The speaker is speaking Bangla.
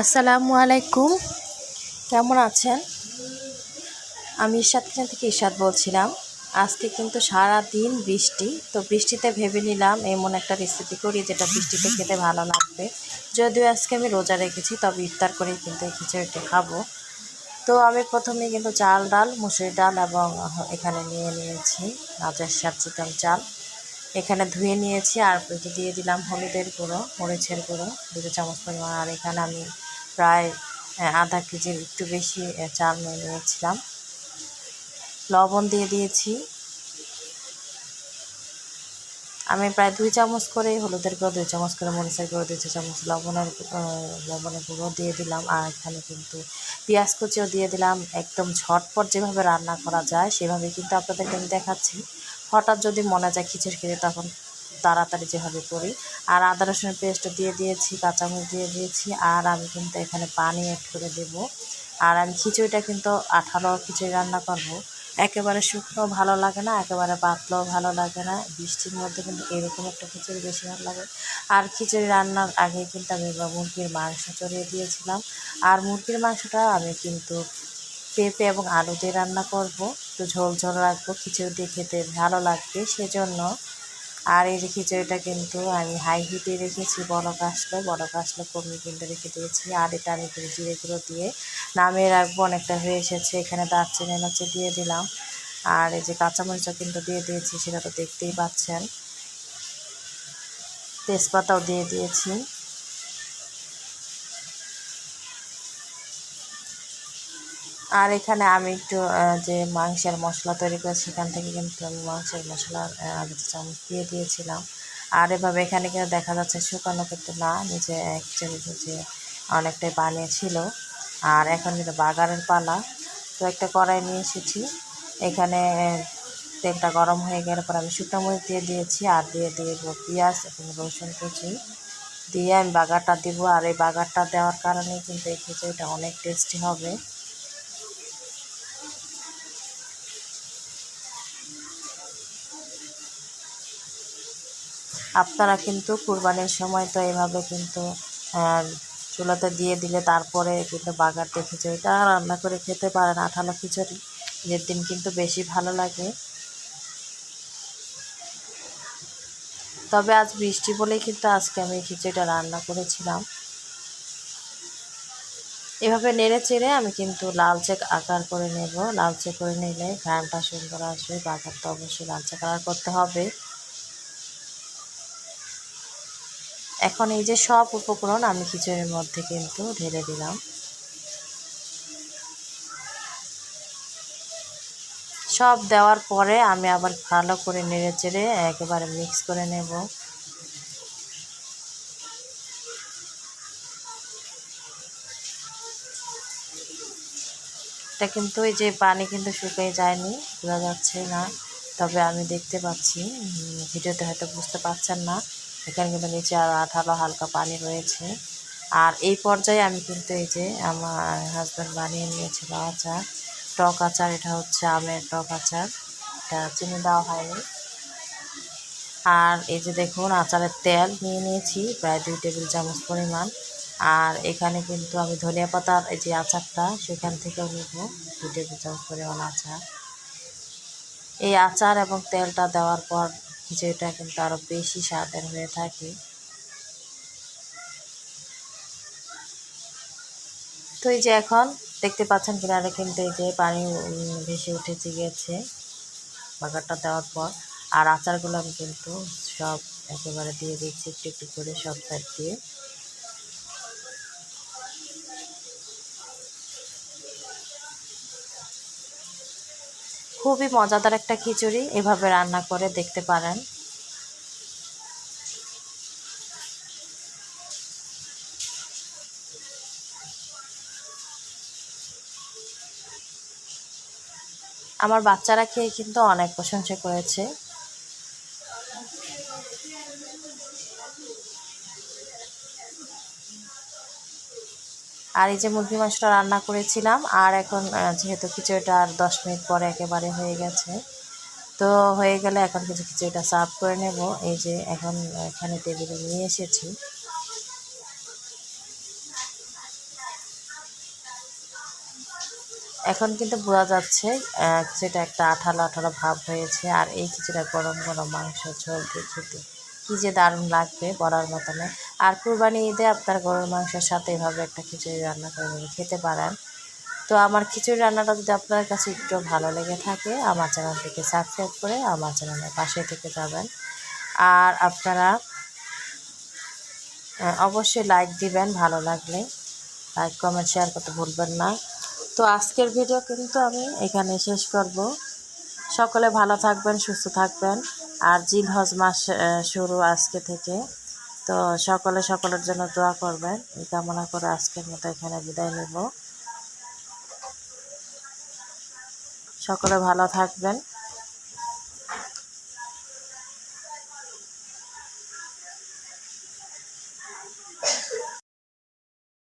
আসসালামু আলাইকুম। কেমন আছেন? আমি ঈশাদ থেকে ঈশাদ বলছিলাম। আজকে কিন্তু সারা দিন বৃষ্টি। তো বৃষ্টিতে ভেবে নিলাম এমন একটা রেসিপি করি যেটা বৃষ্টিতে খেতে ভালো লাগবে। যদিও আজকে আমি রোজা রেখেছি, তবে ইফতার করেই কিন্তু এই খিচুড়িটা খাব। তো আমি প্রথমে কিন্তু চাল, ডাল মুসুরি ডাল এবং এখানে নিয়ে নিয়েছি রাজার ক্যাপসিকাম চাল। এখানে ধুয়ে নিয়েছি আর দিয়ে দিলাম হলুদের গুঁড়ো, মরিচের গুঁড়ো, দুটো চামচ পরিমাণ। আর এখানে আমি প্রায় আধা কেজির একটু বেশি চাল নিয়ে নিয়েছিলাম। লবণ দিয়ে দিয়েছি। আমি প্রায় দুই চামচ করে হলুদের গুঁড়ো, দুই চামচ করে মরিচের গুঁড়ো, দুই চামচ লবণের লবণের গুঁড়ো দিয়ে দিলাম। আর এখানে কিন্তু পেঁয়াজ কুচিও দিয়ে দিলাম। একদম ঝটপট যেভাবে রান্না করা যায়, সেভাবে কিন্তু আপনাদেরকে আমি দেখাচ্ছি। হঠাৎ যদি মনে যায় খিচুড়ি খেতে, তখন তাড়াতাড়ি যেভাবে করি। আর আদা রসুনের পেস্ট দিয়ে দিয়েছি, কাঁচামরিচ দিয়ে দিয়েছি, আর আমি কিন্তু এখানে পানি অ্যাড করে দেব। আর আমি খিচুড়িটা কিন্তু আঠালো খিচুড়ি রান্না করব। একেবারে শুকনো ভালো লাগে না, একেবারে পাতলাও ভালো লাগে না। বৃষ্টির মধ্যে কিন্তু এরকম একটা খিচুড়ি বেশি ভালো লাগে। আর খিচুড়ি রান্নার আগে কিন্তু আমি মুরগির মাংস চড়িয়ে দিয়েছিলাম। আর মুরগির মাংসটা আমি কিন্তু পেঁপে এবং আলু দিয়ে রান্না করব। একটু ঝোল ঝোল রাখব, খিচুড়ি দিয়ে খেতে ভালো লাগবে। সেজন্য আর এই যে খিচুড়িটা কিন্তু আমি হাই হিটে রেখেছি, বড় কাশলো বড় কাশলো কমিয়ে কিন্তু রেখে দিয়েছি। আর এটা আমি কিন্তু জিরে গুঁড়ো দিয়ে নামিয়ে রাখব, অনেকটা হয়ে এসেছে। এখানে দারচিনি এলাচি দিয়ে দিলাম। আর এই যে কাঁচামরিচও কিন্তু দিয়ে দিয়েছি, সেটা তো দেখতেই পাচ্ছেন। তেজপাতাও দিয়ে দিয়েছি। আর এখানে আমি একটু যে মাংসের মশলা তৈরি করে সেখান থেকে কিন্তু আমি মাংসের মশলা আগে চামচ দিয়ে দিয়েছিলাম। আর এভাবে এখানে কিন্তু দেখা যাচ্ছে শুকানো কিন্তু না নিচে অ্যাকচুয়ালি যে অনেকটাই পানি ছিল। আর এখন কিন্তু বাগারের পালা। তো একটা কড়াই নিয়ে এসেছি। এখানে তেলটা গরম হয়ে গেলে পর আমি শুকনো মরিচ দিয়ে দিয়েছি আর দিয়ে দিয়ে পেঁয়াজ এবং রসুন কুচি। দিয়ে আমি বাগারটা দিব। আর এই বাগারটা দেওয়ার কারণে কিন্তু এই খিচুড়িটা অনেক টেস্টি হবে। আপনারা কিন্তু কুরবানির সময় তো এভাবে কিন্তু চুলাতে দিয়ে দিলে তারপরে কিন্তু বাগার দেখেছে এটা রান্না করে খেতে পারেন আঠালো খিচুড়ি। ঈদের দিন কিন্তু বেশি ভালো লাগে। তবে আজ বৃষ্টি বলেই কিন্তু আজকে আমি খিচুড়িটা রান্না করেছিলাম। এভাবে নেড়ে চেড়ে আমি কিন্তু লালচে আকার করে নেব। লালচে করে নিলে ঘ্রানটা সুন্দর আসবে। বাগার তো অবশ্যই লালচে কালার করতে হবে। এখন এই যে সব উপকরণ আমি খিচুড়ির মধ্যে কিন্তু ঢেলে দিলাম। সব দেওয়ার পরে আমি আবার ভালো করে নেড়ে চেড়ে একেবারে মিক্স করে নেব। এটা কিন্তু এই যে পানি কিন্তু শুকিয়ে যায়নি, বোঝা যাচ্ছে না, তবে আমি দেখতে পাচ্ছি ভিডিওতে হয়তো বুঝতে পারছেন না। এখানে কিন্তু নিচে আর আঠালো হালকা পানি রয়েছে। আর এই পর্যায়ে আমি কিন্তু এই যে আমার হাজব্যান্ড বানিয়ে নিয়েছিল আচার, টক আচার, এটা হচ্ছে আমের টক আচার। এটা চিনি দেওয়া হয়নি। আর এই যে দেখুন, আচারের তেল নিয়ে নিয়েছি, প্রায় দুই টেবিল চামচ পরিমাণ। আর এখানে কিন্তু আমি ধনিয়া পাতার এই যে আচারটা, সেখান থেকেও নেব দুই টেবিল চামচ পরিমাণ আচার। এই আচার এবং তেলটা দেওয়ার পর খিচুড়িটা কিন্তু আরও বেশি স্বাদের হয়ে থাকে। তো এই যে এখন দেখতে পাচ্ছেন কিনারে কিন্তু এই যে পানি ভেসে উঠেছে গিয়েছে বাগারটা দেওয়ার পর। আর আচারগুলো আমি কিন্তু সব একেবারে দিয়ে দিচ্ছি একটু একটু করে সব সাইড দিয়ে। খুবই মজাদার একটা খিচুড়ি এভাবে রান্না করে দেখতে পারেন। আমার বাচ্চারা খেয়ে কিন্তু অনেক প্রশংসা করেছে। আর এই যে মুরগি মাংসটা রান্না করেছিলাম, আর এখন যেহেতু খিচুড়িটা আর দশ মিনিট পরে একেবারে হয়ে গেছে, তো হয়ে গেলে এখন কিছু খিচুড়িটা সার্ভ করে নেব। এই যে এখন এখানে টেবিলে নিয়ে এসেছি। এখন কিন্তু বোঝা যাচ্ছে খিচুড়িটা একটা আঠালো আঠালো ভাব হয়েছে, আর এই খিচুড়িটা গরম গরম মাংস ঝোল দিয়ে খেতে। কী যে দারুণ লাগবে বলার মতো না। আর কুরবানি ঈদে আপনার গরুর মাংসের সাথে এভাবে একটা খিচুড়ি রান্না করে নিয়ে খেতে পারেন। তো আমার খিচুড়ি রান্নাটা যদি আপনার কাছে একটু ভালো লেগে থাকে, আমার চ্যানেলটিকে সাবস্ক্রাইব করে আমার চ্যানেলের পাশে থেকে যাবেন। আর আপনারা অবশ্যই লাইক দিবেন, ভালো লাগলে লাইক, কমেন্ট, শেয়ার করতে ভুলবেন না। তো আজকের ভিডিও কিন্তু আমি এখানে শেষ করব। সকলে ভালো থাকবেন, সুস্থ থাকবেন। আর জিল হজ মাস শুরু আজকে থেকে। তো সকলে সকলের জন্য দোয়া করবেন। এই কামনা করে আজকের মতো এখানে বিদায় নেব। সকলে ভালো থাকবেন।